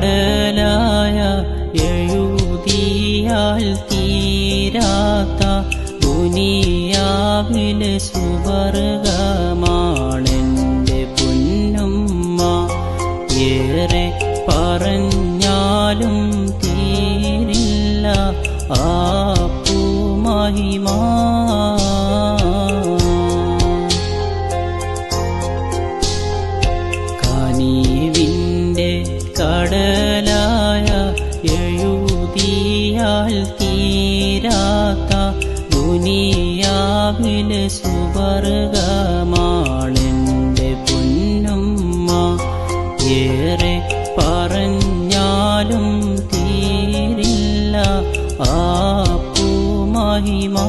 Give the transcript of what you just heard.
കടലായ എഴുതിയാൽ തീരാത്ത ദുനിയാവിലെ സുവർഗമാണെന്റെ പൊന്നുമ്മ. ഏറെ പറഞ്ഞാലും തീരില്ല ആ പൂമഹിമാ. കടലായ എഴുതിയാൽ തീരാത്ത ദുനിയാവിന് സുവർഗമാണെന്റെ പൊന്നുമ്മ. ഏറെ പറഞ്ഞാലും തീരില്ല ആ പൂമഹിമാ.